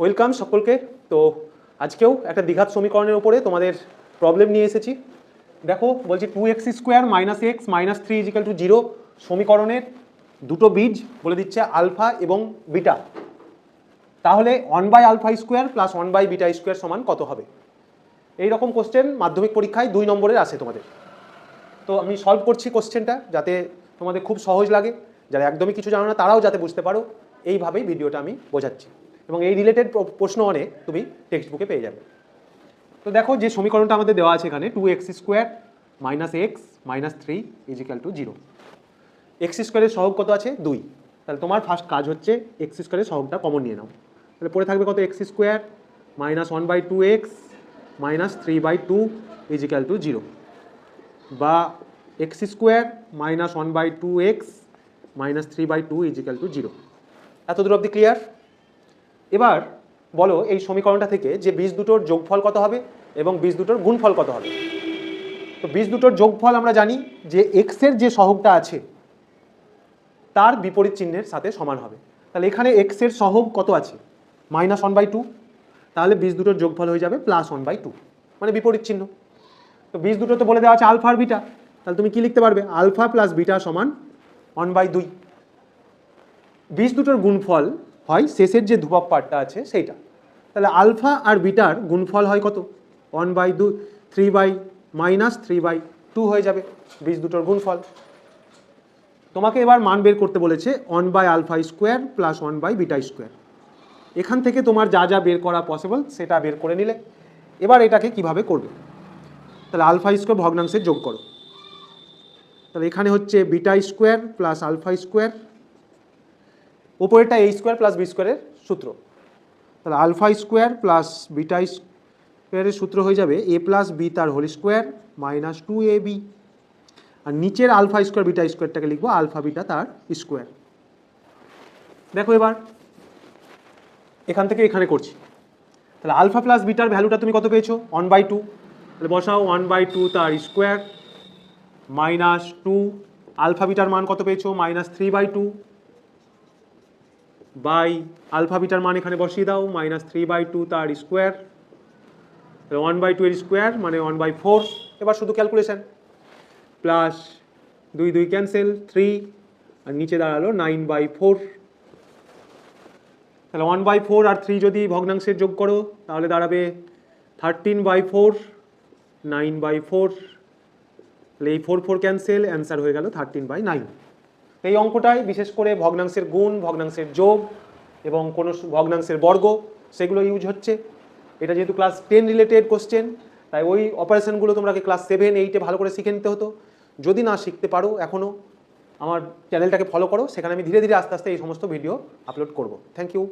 Welcome সকলকে। তো আজকেও একটা দ্বিঘাত সমীকরণের উপরে তোমাদের প্রবলেম নিয়ে এসেছি। দেখো, বলছি two x square minus x minus three equal to zero সমীকরণের দুটো বীজ বলে দিচ্ছে আলফা এবং বিটা তাহলে one by alpha square plus one by beta square সমান কত হবে? এই রকম কোশ্চেন মাধ্যমিক পরীক্ষায় দুই নম্বরের আসে তোমাদের। তো আমি সলভ করছি কোশ্চেনটা যাতে তোমাদের খুব সহজ লাগে। যারা একদমই কিছু জানো না, তারাও যাতে বুঝতে পারো। এইভাবেই ভিডিওটা আমি বোঝাচ্ছি। এবং এই রিলেটেড প্রশ্ন অনেক তুমি টেক্সট বুকে পেয়ে যাবে। তো দেখো যে সমীকরণটা আমাদের দেওয়া আছে এখানে two x square minus x minus three equal to zero x স্কোয়ারের সহগ কত আছে? দুই। তাহলে তোমার ফার্স্ট কাজ হচ্ছে এক্স স্কোয়ারের সহগটা কমন নিয়ে নাও। তাহলে পড়ে থাকবে কত? X square minus one by two x minus three by two equal to zero বা x square minus one by two x minus three by two equal to zero এত দূর অব্দি ক্লিয়ার এবার বলো এই সমীকরণটা থেকে যে বীজ দুটোর যোগফল কত হবে এবং বীজ দুটোর গুণফল কত হবে। তো বীজ দুটোর যোগফল আমরা জানি যে এক্সের যে সহগটা আছে, তার বিপরীত চিহ্নের সাথে সমান হবে। তাহলে এখানে এক্সের সহগ কত আছে? মাইনাস ওয়ান বাই টু তাহলে বীজ দুটোর যোগফল হয়ে যাবে প্লাস ওয়ান বাই টু মানে বিপরীত চিহ্ন। তো বীজ দুটো তো বলে দেওয়া আছে আলফা আর বিটা তাহলে তুমি কি লিখতে পারবে? আলফা প্লাস বিটা সমান ওয়ান বাই দুই বীজ দুটোর গুণফল হয়, শেষের যে ধ্রুবক পার্টটা আছে সেইটা। তাহলে আলফা আর বিটার গুণফল হয় কত? ওয়ান বাই দু three by minus three by two হয়ে যাবে, বীজ দুটোর গুণফল। তোমাকে এবার মান বের করতে বলেছে one by alpha square plus one by beta square এখান থেকে তোমার যা যা বের করা পসিবল সেটা বের করে নিলে। এবার এটাকে কীভাবে করবে? তাহলে আলফা স্কোয়ার ভগ্নাংশের যোগ করো। তাহলে এখানে হচ্ছে beta square plus alpha square ওপরেরটা A square plus B স্কোয়ারের সূত্র। তাহলে আলফা স্কোয়ার প্লাস বিটা স্কোয়ারের সূত্র হয়ে যাবে এ প্লাস বি তার whole square minus two A B আর নিচের আলফা স্কোয়ার বিটা স্কোয়ারটাকে লিখব আলফা বিটা তার স্কোয়ার দেখো এবার, এখান থেকে এখানে করছি। তাহলে আলফা প্লাস বিটার ভ্যালুটা তুমি কত পেয়েছ? ওয়ান বাই টু তাহলে বসাও ওয়ান বাই টু তার স্কোয়ার মাইনাস টু আলফা বিটার মান কত পেয়েছ? Minus three by two by alpha bitter মান এখানে বসিয়ে দাও মাইনাস থ্রি বাই টু তার স্কোয়ার ওয়ান বাই টু এর স্কোয়ার মানে ওয়ান বাই ফোর এবার শুধু ক্যালকুলেশন প্লাস দুই দুই ক্যান্সেল থ্রি আর নিচে দাঁড়াল নাইন বাই ফোর তাহলে ওয়ান বাই ফোর আর থ্রি যদি ভগ্নাংশের যোগ করো, তাহলে দাঁড়াবে thirteen by four nine by four তাহলে এই ফোর ফোর ক্যান্সেল অ্যান্সার হয়ে গেল থার্টিন বাই নাইন এই অঙ্কটাই বিশেষ করে ভগ্নাংশের গুণ, ভগ্নাংশের যোগ এবং কোনো ভগ্নাংশের বর্গ সেগুলো ইউজ হচ্ছে। এটা যেহেতু ক্লাস টেন রিলেটেড কোশ্চেন তাই ওই অপারেশনগুলো তোমরাকে ক্লাস সেভেন এইটে ভালো করে শিখে নিতে হতো। যদি না শিখতে পারো এখনও আমার চ্যানেলটাকে ফলো করো, সেখানে আমি ধীরে ধীরে আস্তে আস্তে এই সমস্ত ভিডিও আপলোড করব। Thank you